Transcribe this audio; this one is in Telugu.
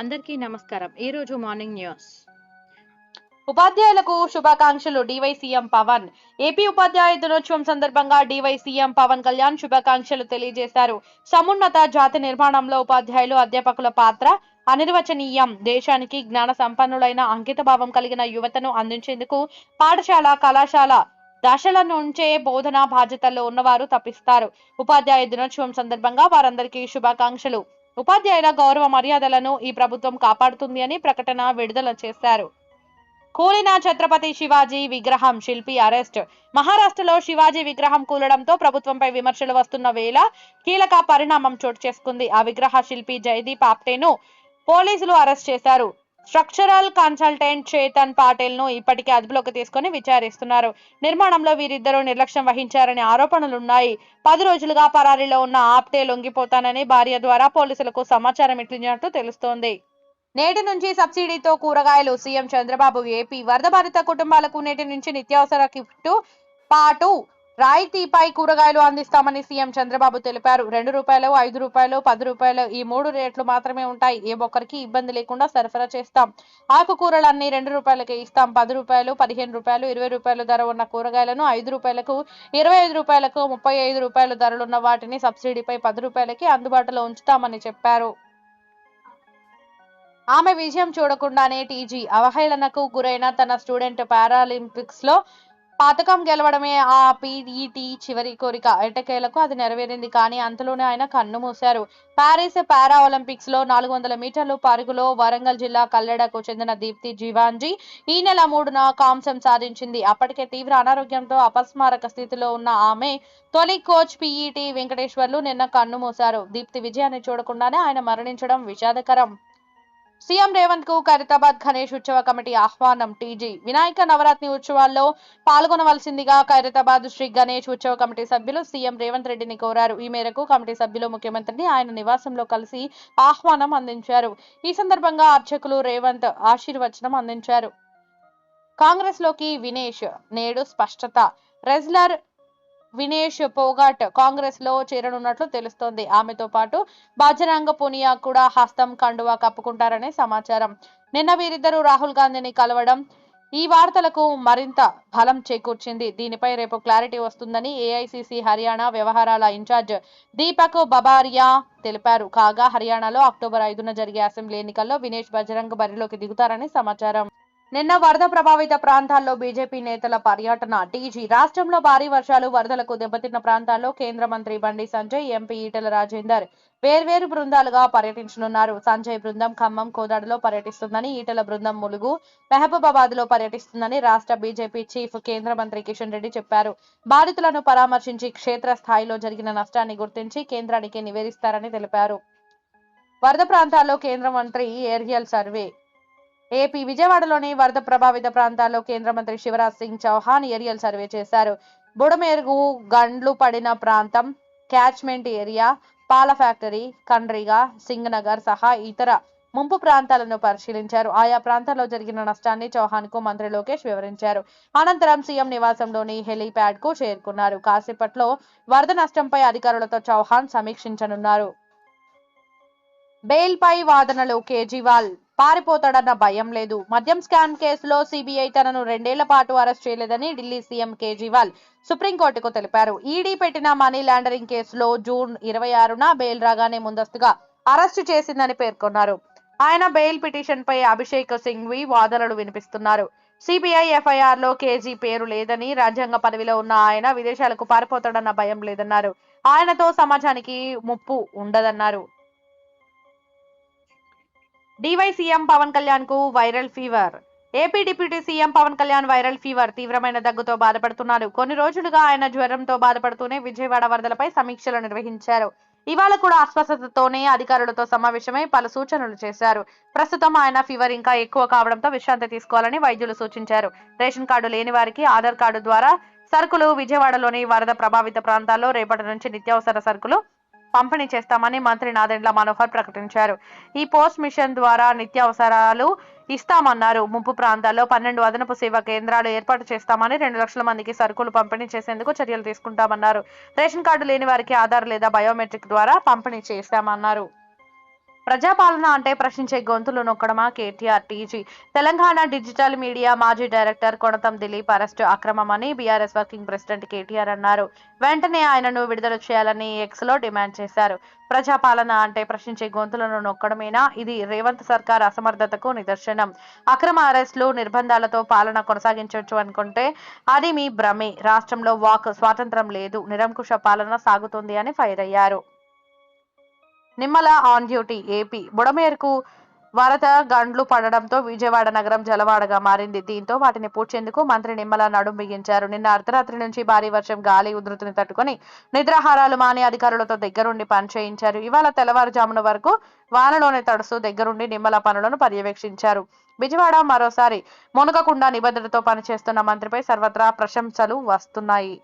అందరికీ నమస్కారం. ఈ రోజు మార్నింగ్ న్యూస్. ఉపాధ్యాయులకు శుభాకాంక్షలు. DY CM Pawan. ఏపీ ఉపాధ్యాయ దినోత్సవం సందర్భంగా డివై సీఎం పవన్ కళ్యాణ్ శుభాకాంక్షలు తెలియజేశారు. సమున్నత జాతి నిర్మాణంలో ఉపాధ్యాయులు అధ్యాపకుల పాత్ర అనిర్వచనీయం. దేశానికి జ్ఞాన సంపన్నులైన అంకిత భావం కలిగిన యువతను అందించేందుకు పాఠశాల కళాశాల దశల నుంచే బోధనా బాధ్యతల్లో ఉన్నవారు తప్పిస్తారు. ఉపాధ్యాయ దినోత్సవం సందర్భంగా వారందరికీ శుభాకాంక్షలు. ఉపాధ్యాయుల గౌరవ మర్యాదలను ఈ ప్రభుత్వం కాపాడుతుంది అని ప్రకటన విడుదల చేశారు. కూలిన ఛత్రపతి శివాజీ విగ్రహం శిల్పి అరెస్ట్. మహారాష్ట్రలో శివాజీ విగ్రహం కూలడంతో ప్రభుత్వంపై విమర్శలు వస్తున్న వేళ కీలక పరిణామం చోటు చేసుకుంది. ఆ విగ్రహ శిల్పి జయదీప్ ఆప్టేను పోలీసులు అరెస్ట్ చేశారు. స్ట్రక్చరల్ కన్సల్టెంట్ చేతన్ పాటిల్ను ఇప్పటికే అదుపులోకి తీసుకుని విచారిస్తున్నారు. నిర్మాణంలో వీరిద్దరూ నిర్లక్ష్యం వహించారనే ఆరోపణలున్నాయి. పది రోజులుగా పరారీలో ఉన్న ఆప్టే లొంగిపోతానని భార్య ద్వారా పోలీసులకు సమాచారం ఇచ్చినట్టు తెలుస్తోంది. నేటి నుంచి సబ్సిడీతో కూరగాయలు సీఎం చంద్రబాబు ఏపీ వరద బాధిత కుటుంబాలకు నేటి నుంచి నిత్యావసర కిట్టు పాటు రాయితీపై కూరగాయలు అందిస్తామని సీఎం చంద్రబాబు తెలిపారు. రెండు రూపాయలు ఐదు రూపాయలు పది రూపాయలు ఈ మూడు రేట్లు మాత్రమే ఉంటాయి. ఏ ఒక్కరికి ఇబ్బంది లేకుండా సరఫరా చేస్తాం. ఆకుకూరలన్నీ రెండు రూపాయలకి ఇస్తాం. పది రూపాయలు పదిహేను రూపాయలు ఇరవై రూపాయల ధర ఉన్న కూరగాయలను ఐదు రూపాయలకు ఇరవై ఐదు రూపాయలకు ముప్పై ఐదు రూపాయల ధరలున్న వాటిని సబ్సిడీపై పది రూపాయలకి అందుబాటులో ఉంచుతామని చెప్పారు. ఆమె విజయం చూడకుండానే టీజీ అవహేళనకు గురైన తన స్టూడెంట్ పారాలింపిక్స్లో పథకం గెలవడమే ఆ పీఈటీ చివరి కోరిక. ఎటకేలకు అది నెరవేరింది కానీ అంతలోనే ఆయన కన్ను మూశారు. పారిస్ పారా ఒలింపిక్స్లో నాలుగు వందల మీటర్లు పరుగులో వరంగల్ జిల్లా కల్లెడకు చెందిన దీప్తి జీవాంజీ ఈ నెల మూడున కాంస్యం సాధించింది. అప్పటికే తీవ్ర అనారోగ్యంతో అపస్మారక స్థితిలో ఉన్న ఆమె తొలి కోచ్ పీఈటీ వెంకటేశ్వర్లు నిన్న కన్ను మూశారు. దీప్తి విజయాన్ని చూడకుండానే ఆయన మరణించడం విషాదకరం. సీఎం రేవంత్కు ఖైరతాబాద్ గణేష్ ఉత్సవ కమిటీ ఆహ్వానం. టీజీ వినాయక నవరాత్రి ఉత్సవాల్లో పాల్గొనవలసిందిగా ఖైరతాబాద్ శ్రీ గణేష్ ఉత్సవ కమిటీ సభ్యులు సీఎం రేవంత్ రెడ్డిని కోరారు. ఈ మేరకు కమిటీ సభ్యులు ముఖ్యమంత్రిని ఆయన నివాసంలో కలిసి ఆహ్వానం అందించారు. ఈ సందర్భంగా అర్చకులు రేవంత్ ఆశీర్వచనం అందించారు. కాంగ్రెస్లోకి వినేష్ నేడు స్పష్టత. రెజ్లర్ వినేష్ పోగాట్ కాంగ్రెస్లో చేరనున్నట్లు తెలుస్తోంది. ఆమెతో పాటు బాజరంగ పునియా కూడా హస్తం కండువా కప్పుకుంటారనే సమాచారం. నిన్న వీరిద్దరూ రాహుల్ గాంధీని కలవడం ఈ వార్తలకు మరింత బలం చేకూర్చింది. దీనిపై రేపు క్లారిటీ వస్తుందని ఏఐసిసి హర్యానా వ్యవహారాల ఇన్ఛార్జ్ దీపక్ బబారియా తెలిపారు. కాగా హర్యానాలో అక్టోబర్ ఐదున జరిగే అసెంబ్లీ ఎన్నికల్లో వినేష్ బజరంగ్ బరిలోకి దిగుతారని సమాచారం. నిన్న వరద ప్రభావిత ప్రాంతాల్లో బీజేపీ నేతల పర్యటన. టీజీ రాష్ట్రంలో భారీ వర్షాలు వరదలకు దెబ్బతిన్న ప్రాంతాల్లో కేంద్ర మంత్రి బండి సంజయ్ ఎంపీ ఈటల రాజేందర్ వేర్వేరు బృందాలుగా పర్యటించనున్నారు. సంజయ్ బృందం ఖమ్మం కోదాడలో పర్యటిస్తుందని ఈటల బృందం ములుగు మెహబూబాబాద్లో పర్యటిస్తుందని రాష్ట్ర బీజేపీ చీఫ్ కేంద్ర మంత్రి కిషన్ రెడ్డి చెప్పారు. బాధితులను పరామర్శించి క్షేత్ర స్థాయిలో జరిగిన నష్టాన్ని గుర్తించి కేంద్రానికి నివేదిస్తారని తెలిపారు. వరద ప్రాంతాల్లో కేంద్ర మంత్రి ఏరియల్ సర్వే ఏపీ విజయవాడలోని వరద ప్రభావిత ప్రాంతాల్లో కేంద్ర మంత్రి శివరాజ్ సింగ్ చౌహాన్ ఏరియల్ సర్వే చేశారు. బుడమేరుగు గండ్లు పడిన ప్రాంతం క్యాచ్మెంట్ ఏరియా పాల ఫ్యాక్టరీ కండ్రిగా సింగ్ నగర్ సహా ఇతర ముంపు ప్రాంతాలను పరిశీలించారు. ఆయా ప్రాంతాల్లో జరిగిన నష్టాన్ని చౌహాన్కు మంత్రి లోకేష్ వివరించారు. అనంతరం సీఎం నివాసంలోని హెలీప్యాడ్కు చేరుకున్నారు. కాసేపట్లో వరద నష్టంపై అధికారులతో చౌహాన్ సమీక్షించనున్నారు. బెయిల్ పై వాదనలు కేజ్రీవాల్ పారిపోతాడన్న భయం లేదు. మద్యం స్కామ్ కేసులో సిబిఐ తనను రెండేళ్ళ పాటు అరెస్ట్ చేయలేదని ఢిల్లీ సీఎం కేజ్రీవాల్ సుప్రీంకోర్టుకు తెలిపారు. ఈడీ పెట్టిన మనీ లాండరింగ్ కేసులో జూన్ ఇరవై ఆరున బెయిల్ రాగానే ముందస్తుగా అరెస్టు చేసిందని పేర్కొన్నారు. ఆయన బెయిల్ పిటిషన్ పై అభిషేక్ సింఘ్వి వాదనలు వినిపిస్తున్నారు. సిబిఐ ఎఫ్ఐఆర్లో కేజీ పేరు లేదని రాజ్యాంగ పదవిలో ఉన్న ఆయన విదేశాలకు పారిపోతాడన్న భయం లేదన్నారు. ఆయనతో సమాజానికి ముప్పు ఉండదన్నారు. డివై సీఎం పవన్ కళ్యాణ్కు viral fever AP deputy CM Pawan Kalyan viral fever తీవ్రమైన దగ్గుతో బాధపడుతున్నారు కొన్ని రోజులుగా ఆయన జ్వరంతో బాధపడుతూనే విజయవాడ వరదలపై సమీక్షలు నిర్వహించారు. ఇవాళ కూడా అస్వస్థతతోనే అధికారులతో సమావేశమై పలు సూచనలు చేశారు. ప్రస్తుతం ఆయన ఫీవర్ ఇంకా ఎక్కువ కావడంతో విశ్రాంతి తీసుకోవాలని వైద్యులు సూచించారు. రేషన్ కార్డు లేని వారికి ఆధార్ కార్డు ద్వారా సరుకులు విజయవాడలోని వరద ప్రభావిత ప్రాంతాల్లో రేపటి నుంచి నిత్యావసర సరుకులు పంపిణీ చేస్తామని మంత్రి నాదెండ్ల మనోహర్ ప్రకటించారు. ఈ పోస్ట్ మిషన్ ద్వారా నిత్యావసరాలు ఇస్తామన్నారు. ముంపు ప్రాంతాల్లో పన్నెండు అదనపు సేవా కేంద్రాలు ఏర్పాటు చేస్తామని రెండు లక్షల మందికి సరుకులు పంపిణీ చేసేందుకు చర్యలు తీసుకుంటామన్నారు. రేషన్ కార్డు లేని వారికి ఆధార్ లేదా బయోమెట్రిక్ ద్వారా పంపిణీ చేస్తామన్నారు. ప్రజాపాలన అంటే ప్రశ్నించే గొంతులు నొక్కడమా? KTR TG. Telangana digital media మాజీ డైరెక్టర్ కొనతం దిలీప్ అరెస్టు అక్రమమని బీఆర్ఎస్ వర్కింగ్ ప్రెసిడెంట్ కేటీఆర్ అన్నారు. వెంటనే ఆయనను విడుదల చేయాలని ఎక్స్లో డిమాండ్ చేశారు. ప్రజాపాలన అంటే ప్రశ్నించే గొంతులను నొక్కడమేనా? ఇది రేవంత్ సర్కార్ అసమర్థతకు నిదర్శనం. అక్రమ అరెస్టులు నిర్బంధాలతో పాలన కొనసాగించవచ్చు అనుకుంటే అది మీ భ్రమే. రాష్ట్రంలో వాక్ స్వాతంత్రం లేదు. నిరంకుశ పాలన సాగుతుంది అని ఫైర్ అయ్యారు. Nimmala on duty AP. బుడమేరుకు వరద గండ్లు పడడంతో విజయవాడ నగరం జలవాడగా మారింది. దీంతో వాటిని పూడ్చేందుకు మంత్రి నిమ్మల నడుం బిగించారు. నిన్న అర్ధరాత్రి నుంచి భారీ వర్షం గాలి ఉధృతిని తట్టుకొని నిద్రాహారాలు మాని అధికారులతో దగ్గరుండి పనిచేయించారు ఇవాళ తెల్లవారుజామున వరకు వానలోనే తడుస్తూ దగ్గరుండి నిమ్మల పనులను పర్యవేక్షించారు. విజయవాడ మరోసారి మునగకుండా నిబద్ధతతో పనిచేస్తున్న మంత్రిపై సర్వత్రా ప్రశంసలు వస్తున్నాయి.